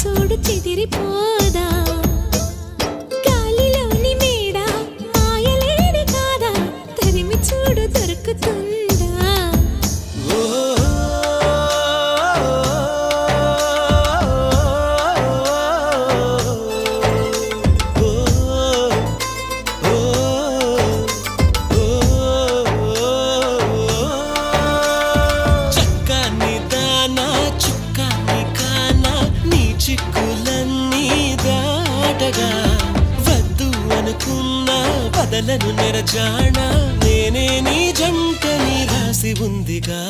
చూడు చెదిరిపోదా? గాలిలోని మేడ మాయలేడు కాదా? తరిమి చూడు మాటగా వద్దు అనుకున్నా వదలను నెరజాణ నేనే నీ జంట నీ రాసి ఉందిగా.